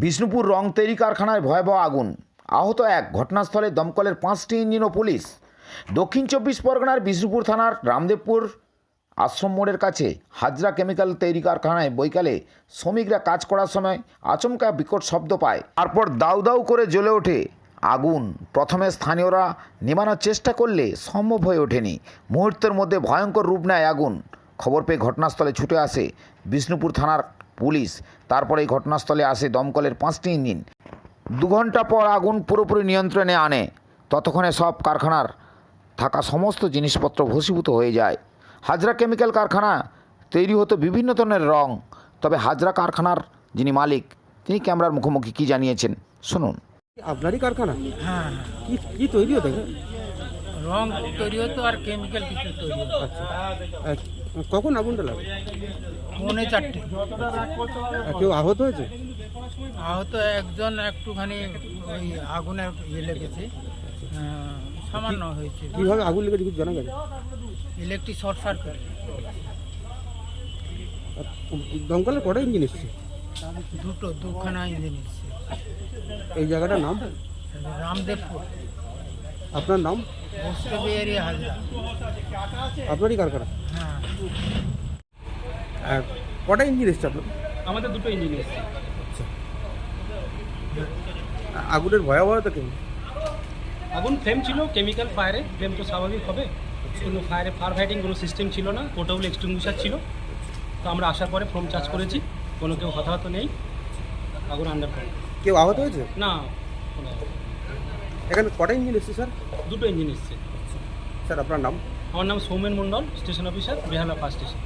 বিষ্ণুপুর রং তৈরি কারখানায় ভয়াবহ আগুন। আহত এক ঘটনাস্থলে দমকলের পাঁচটি ইঞ্জিন ও পুলিশ। দক্ষিণ চব্বিশ পরগনার বিষ্ণুপুর থানার রামদেবপুর আশ্রম মোড়ের কাছে হাজরা কেমিক্যাল তৈরি কারখানায় বৈকালে শ্রমিকরা কাজ করার সময় আচমকা বিকট শব্দ পায়। তারপর দাউ দাউ করে জ্বলে ওঠে। আগুন প্রথমে স্থানীয়রা নেভানোর চেষ্টা করলে সম্ভব হয়ে ওঠেনি। মুহূর্তের মধ্যে ভয়ঙ্কর রূপ নেয় আগুন। খবর পেয়ে ঘটনাস্থলে ছুটে আসে বিষ্ণুপুর থানার পুলিশ। তারপরে এই ঘটনাস্থলে আসে দমকলের পাঁচটি ইঞ্জিন। দু ঘণ্টা পর আগুন পুরোপুরি নিয়ন্ত্রণে আনে। ততক্ষণে সব কারখানার থাকা সমস্ত জিনিসপত্র ভস্মীভূত হয়ে যায়। হাজরা কেমিক্যাল কারখানা তৈরি হতো বিভিন্ন ধরনের রং। তবে হাজরা কারখানার যিনি মালিক তিনি ক্যামেরার মুখোমুখি কী জানিয়েছেন? শুনুন। আপনারই কারখানা? হ্যাঁ কি কি তৈরি হতো? রং তৈরি হতো আর কেমিক্যাল কিছু তৈরি হতো। আচ্ছা। কখন আগুনটা লাগে পৌনে চারটে। কেউ আহত হয়েছে? আহত একজন একটুখানি ওই আগুনের ইয়ে লেগেছে। সামান্য হয়েছে। কীভাবে আগুন লেগেছে কিছু জানা গেছে? Electric short circuit. দমকলের কটা ইঞ্জিন এসছে? দুটো দুখানা ইঞ্জিন এসছে। এই জায়গাটার নাম? রামদেবপুর। আপনার নাম? এরিয়া হাজরা। আপনারই কারখানা? হ্যাঁ। কটা ইঞ্জিন এসছে আপনার? আমাদের দুটো ইঞ্জিন এসছে। আগুনের ভয়াবহতা কেমন? আগুন ফ্লেম ছিল কেমিক্যাল ফায়ারে ফ্লেম তো স্বাভাবিক হবে। কিন্তু ফায়ারে ফায়ার ফাইটিং কোনো সিস্টেম ছিল না পোর্টেবল এক্সটিংগুইশার ছিল। তো আমরা আসার পরে ফোন চার্জ করেছি কোনো কেউ হতাহত নেই আগুন আন্ডার কেউ আহত হয়েছে? না। এখানে কটা ইঞ্জিন এসছে স্যার? দুটো ইঞ্জিন এসছে। স্যার আপনার নাম? আমার নাম Soumen Mondal station officer Behala first station